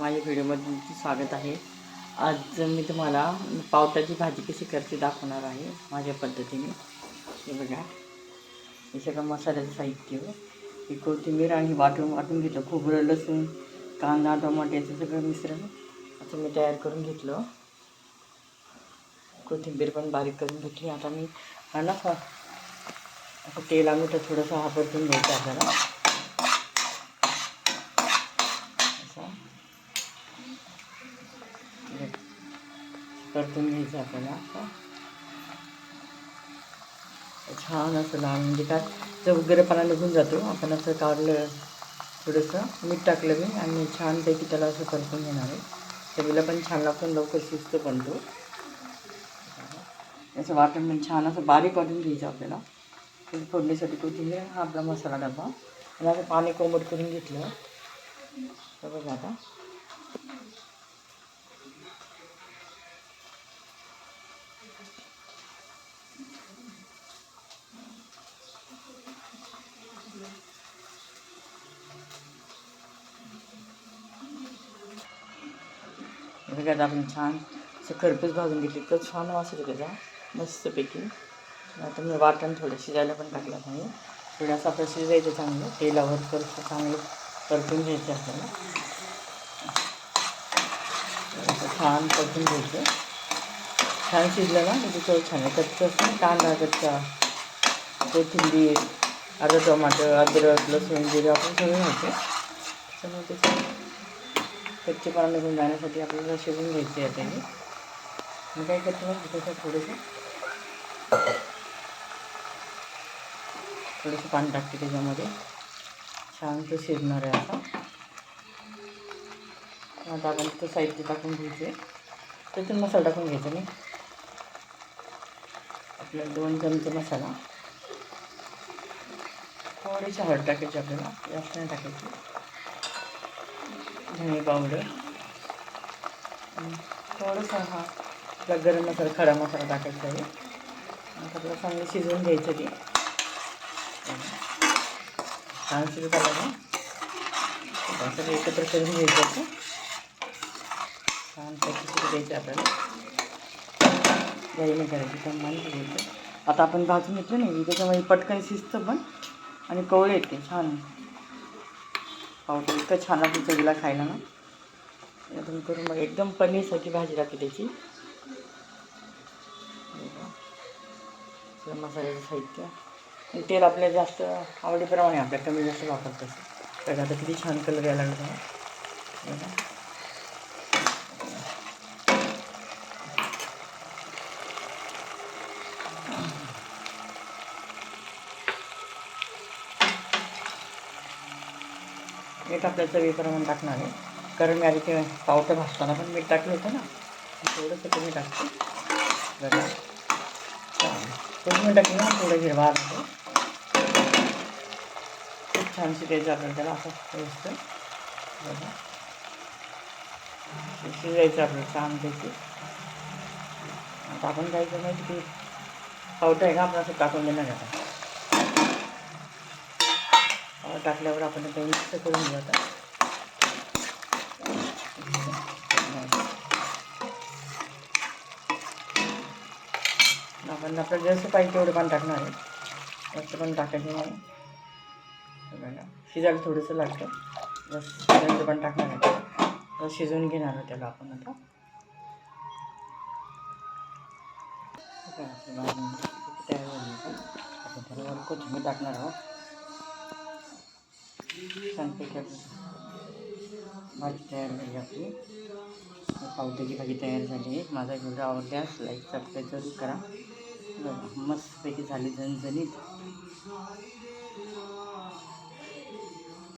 माझ्या व्हिडिओमध्ये तुमचं स्वागत आहे. आज मी तुम्हाला पावटाची भाजी कशी करते दाखवणार आहे माझ्या पद्धतीने. हे बघा. हे सगळं मसाल्याचं साहित्य ही कोथिंबीर आणि वाटून वाटून घेतलं. खोबरं लसूण कांदा टमाट्याचं सगळं मिश्रण असं मी तयार करून घेतलं. कोथिंबीर पण बारीक करून घेतली. आता मी हा ना तेल आम्ही तर थोडंसं वापरतून घ्यायचं आपल्याला असा हे परतून घ्यायचं आपल्याला असं छान असं लाल म्हणजे काय चव वगैरे पाला निघून जातो. आपण असं काढलं थोडंसं मीठ टाकलं मी आणि छानपैकी त्याला असं परतून घेणार आहे. चवीला पण छान लागतो लवकर शिजतो पण तो. असं वाटण पण छान असं बारीक वाटून घ्यायचं आपल्याला. फोडणीसाठी कोथिंबीर हा आपला मसाला डबा. आणि असं पाणी कोमट करून घेतलं. तर बघा आता. बघा आपण छान असं खरपूस भाजून घेतली. तर छान वास येतो त्याचा. मस्तपैकी. आता मी वाटण थोडं शिजायला पण टाकलं पाहिजे थोडं असं आपलं शिजायचं चांगलं. तेलावर परत चांगलं परतून घ्यायचं आपल्याला. छान परतून घ्यायचं. छान शिजलं ना त्याची चव छान आहे. कच्चं असतं कांदा कच्चा कोथिंबीर अर्धा टमाटर अद्रक लसूण जिरं आपण सगळं घ्यायचं. त्याच्यामुळे त्याचं कच्चेपणा निघून जाण्यासाठी आपल्याला शिवून घ्यायचे आहे त्याने. मग काय करतो मग त्याच्यात थोडंसं थोडंसं पाणी टाकते त्याच्यामध्ये. छान तो शिजणार आहे असा आता आपण तिथं साहित्य टाकून घ्यायचे. त्यातून मसाला टाकून घ्यायचा नाही आपल्या दोन चमचे मसाला. थोडीशी हळद टाकायची आपल्याला. जास्त नाही टाकायची. धणे पावडर आणि थोडंसं हा आपला गरम मसाला खडा मसाला टाकायचा आहे. आणि आपल्याला चांगलं शिजवून घ्यायचं ते. छान शिजत आला ना. सगळं एकत्र करून घ्यायचं असं छान पैकी शिजू द्यायचं आपल्याला. घरी नाही करायची कमान घ्यायचं आता आपण भाजून घेतलं नाही त्याच्यामध्ये पटकन शिजतं पण. आणि कवळे येते छान. पावडर इतकं छान आपण चवीला खायला ना. या तुम्ही करून मग एकदम पनीरसारखी भाजी लागते त्याची. मसाल्याचं साहित्य. आणि तेल आपल्या जास्त आवडीप्रमाणे आपल्या कमी जास्त वापरत असं आता किती छान कलर यायला लागला. मीठ आपल्या चवीप्रमाणे टाकणार आहे. कारण मी आधी ते पावटं भाजताना पण मीठ टाकलं होतं ना. थोडंसं कमी टाकते. बघा थोडं ना थोडं हिरवा असतो. खूप छान शिकायचं आपल्याला त्याला असं व्यवस्थित बघा. शिजायचं आपलं छान त्याची आता आपण काय करणार की पावटं आहे का? आपण असं टाकून देणार आता. टाकल्यावर आपण ते मिक्स करून घेऊ आता. आपण आपल्याला जसं पाहिजे तेवढं पण टाकणार आहे. जास्त पण टाकायचं नाही बघा शिजायला थोडंसं लागतं. बस शिजायचं पण टाकणार आहे. बस शिजवून घेणार आहे त्याला आपण आता. तयार झाली आपण त्याला कोथिंबीर टाकणार आहोत. छानपैकी आपली भाजी तयार झाली आपली. पावट्याची भाजी तयार झाली आहे. माझा व्हिडिओ आवडल्यास लाईक सबस्क्राईब जरूर करा. मस्तपैकी झाली झणझणीत.